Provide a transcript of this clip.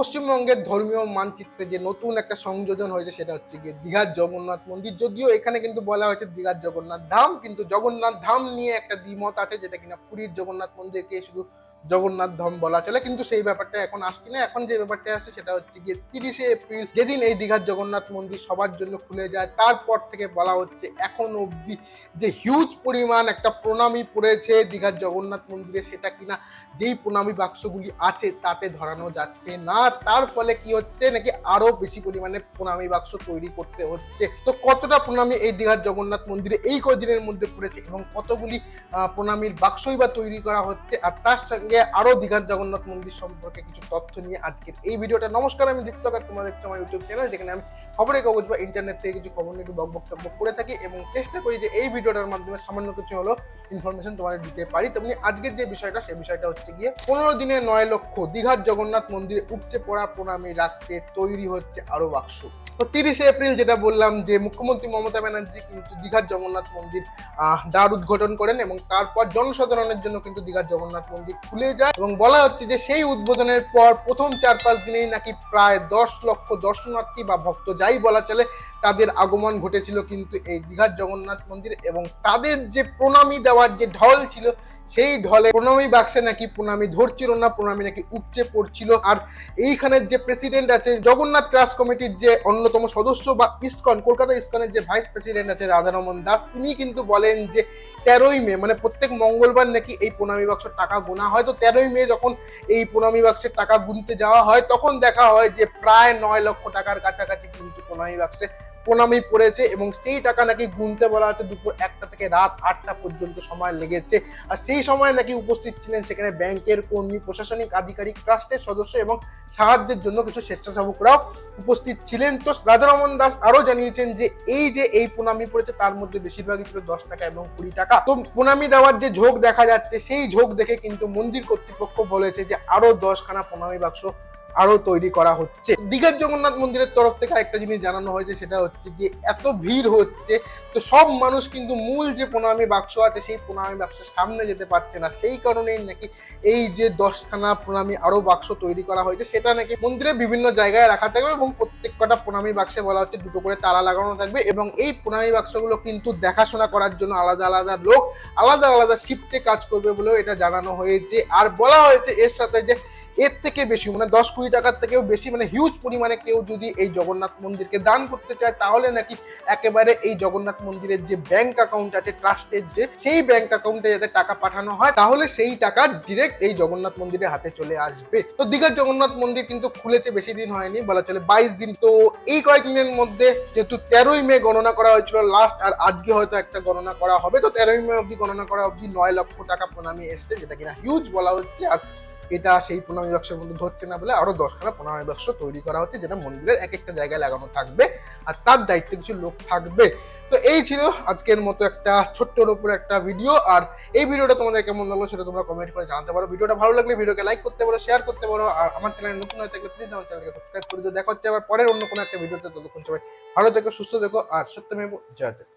পশ্চিমবঙ্গের ধর্মীয় মানচিত্রে যে নতুন একটা সংযোজন হয়েছে সেটা হচ্ছে গিয়ে দীঘার জগন্নাথ মন্দির। যদিও এখানে কিন্তু বলা হয়েছে দীঘার জগন্নাথ ধাম, কিন্তু জগন্নাথ ধাম নিয়ে একটা দ্বিমত আছে যেটা কিনা পুরীর জগন্নাথ মন্দিরকে শুধু জগন্নাথ ধাম বলা চলে, কিন্তু সেই ব্যাপারটা এখন আসছে না। এখন যে ব্যাপারটা আসছে সেটা হচ্ছে গিয়ে তিরিশে এপ্রিল, যেদিন এই দীঘার জগন্নাথ মন্দির সবার জন্য খুলে যায়, তারপর থেকে বলা হচ্ছে এখন অবধি যে হিউজ পরিমাণ একটা প্রণামী পড়েছে দীঘার জগন্নাথ মন্দিরে, সেটা কিনা যেই প্রণামী বাক্সগুলি আছে তাতে ধরানো যাচ্ছে না। তার ফলে কি হচ্ছে নাকি আরও বেশি পরিমাণে প্রণামী বাক্স তৈরি করতে হচ্ছে। তো কতটা প্রণামী এই দীঘার জগন্নাথ মন্দিরে এই কদিনের মধ্যে পড়েছে এবং কতগুলি প্রণামীর বাক্সই বা তৈরি করা হচ্ছে? আর তার সঙ্গে আরও দীঘার জগন্নাথ মন্দির সম্পর্কে কিছু তথ্য নিয়ে আজকের এই ভিডিওটা। নমস্কার, আমি দীপ্তকার তোমরা দেখছ আমার ইউটিউব চ্যানেল যেখানে আমি খবরের কাগজ বা ইন্টারনেট থেকে কিছু খবর নিয়ে একটু বক বক্তব্য করে থাকি এবং চেষ্টা করি যে এই ভিডিওটার মাধ্যমে সামান্য কিছু হলো ইনফরমেশন তোমাদের দিতে পারি। তেমনি আজকের যে বিষয়টা সেই বিষয়টা হচ্ছে গিয়ে পনেরো দিনে নয় লক্ষ দীঘার জগন্নাথ মন্দিরে উপচে পড়া প্রণামী রাখতে তৈরি হচ্ছে আরও বাক্স। তিরিশে এপ্রিল যেটা বললাম যে মুখ্যমন্ত্রী মমতা ব্যানার্জি কিন্তু দীঘার জগন্নাথ মন্দির দ্বার উদ্ঘাটন করেন এবং তারপর জনসাধারণের জন্য কিন্তু দীঘার জগন্নাথ মন্দির খুলে যায় এবং বলা হচ্ছে যে সেই উদ্বোধনের পর প্রথম চার পাঁচ দিনেই নাকি প্রায় দশ লক্ষ দর্শনার্থী বা ভক্ত যাই বলা চলে, তাদের আগমন ঘটেছিল কিন্তু এই দীঘার জগন্নাথ মন্দির এবং তাদের যে প্রণামী দেওয়ার যে ঢল ছিল, সেই ঢলে প্রণামী বাক্সে নাকি প্রণামী ধরছিল না, প্রণামী নাকি উপচে পড়ছিল। আর এইখানের যে প্রেসিডেন্ট আছে, জগন্নাথ ট্রাস্ট কমিটির যে অন্যতম সদস্য বা ইস্কন কলকাতা ইস্কনের যে ভাইস প্রেসিডেন্ট আছে রাধারমন দাস তিনি কিন্তু বলেন যে তেরোই মে মানে প্রত্যেক মঙ্গলবার নাকি এই প্রণামী বাক্স টাকা গোনা হয়। তো তেরোই মে যখন এই প্রণামী বাক্সের টাকা গুনতে যাওয়া হয়, তখন দেখা হয় যে প্রায় নয় লক্ষ টাকার কাছাকাছি কিন্তু প্রণামী বাক্সে প্রণামী পড়েছে এবং সেই টাকা নাকি গুনতে বলা হচ্ছে দুপুর একটা থেকে রাত আটটা পর্যন্ত সময় লেগেছে। আর সেই সময় নাকি উপস্থিত ছিলেন সেখানে ব্যাংকের কর্মী, প্রশাসনিক আধিকারিক, ট্রাস্টের সদস্য এবং সাহায্যের জন্য কিছু স্বেচ্ছাসেবকরাও উপস্থিত ছিলেন। তো রাধারমন দাস আরও জানিয়েছেন যে, এই যে এই প্রণামী পড়েছে, তার মধ্যে বেশিরভাগই ছিল দশ টাকা এবং কুড়ি টাকা। তো প্রণামী দেওয়ার যে ঝোঁক দেখা যাচ্ছে, সেই ঝোঁক দেখে কিন্তু মন্দির কর্তৃপক্ষ বলেছে যে, আরও দশখানা প্রণামী বাক্স আরও তৈরি করা হচ্ছে। দীঘার জগন্নাথ মন্দিরের তরফ থেকে একটা জিনিস জানানো হয়েছে, সেটা হচ্ছে যে এত ভিড় হচ্ছে, তো সব মানুষ কিন্তু মূল যে প্রণামী বাক্স আছে, সেই প্রণামী বাক্সের সামনে যেতে পারছে না। সেই কারণেই নাকি এই যে দশখানা প্রণামী আরও বাক্স তৈরি করা হয়েছে, সেটা নাকি মন্দিরের বিভিন্ন জায়গায় রাখা থাকবে এবং প্রত্যেক কটা প্রণামী বাক্সে বলা হচ্ছে দুটো করে তালা লাগানো থাকবে এবং এই প্রণামী বাক্সগুলো কিন্তু দেখাশোনা করার জন্য আলাদা আলাদা লোক, আলাদা আলাদা শিফটে কাজ করবে বলেও এটা জানানো হয়েছে। আর বলা হয়েছে এর সাথে যে এর থেকে বেশি মানে দশ কুড়ি টাকার থেকেও বেশি মানে হিউজ পরিমাণে কেউ যদি এই জগন্নাথ মন্দিরকে দান করতে চায়, তাহলে নাকি একেবারে এই জগন্নাথ মন্দিরের যে ব্যাংক অ্যাকাউন্ট আছে ট্রাস্টের যে, সেই ব্যাংক অ্যাকাউন্টে যাতে টাকা পাঠানো হয়, তাহলে সেই টাকা ডিরেক্ট এই জগন্নাথ মন্দিরের হাতে চলে আসবে। তো দীঘার জগন্নাথ মন্দির কিন্তু খুলেছে, বেশি দিন হয়নি, বলা চলে বাইশ দিন। তো এই কয়েকদিনের মধ্যে যেহেতু তেরোই মে গণনা করা হয়েছিল লাস্ট আর আজকে হয়তো একটা গণনা করা হবে, তো তেরোই মে অব্দি গণনা করা অব্দি নয় লক্ষ টাকা প্রণামী এসছে, যেটা কিনা হিউজ বলা হচ্ছে, আর এটা সেই প্রণামী বাক্সের মধ্যে ধরছে না বলে আরও দশখানা প্রণামী বাক্স তৈরি করা হচ্ছে যেটা মন্দিরের এক একটা জায়গায় লাগানো থাকবে আর তার দায়িত্বে কিছু লোক থাকবে। তো এই ছিল আজকের মতো একটা ছোট্টর উপর একটা ভিডিও আর এই ভিডিওটা তোমাদের কেমন লাগল সেটা তোমরা কমেন্ট করে জানাতে পারো। ভিডিওটা ভালো লাগলে ভিডিওকে লাইক করতে পারো শেয়ার করতে পারো আর আমার চ্যানেল নতুন হয়ে থাকলে প্লিজ আমার চ্যানেলকে সাবস্ক্রাইব করে দিও। দেখা হচ্ছে আবার পরের অন্য কোনো একটা ভিডিওতে। ততক্ষণ সবাই ভালো থেকো, সুস্থ থেকো আর সত্যমেব জয়তে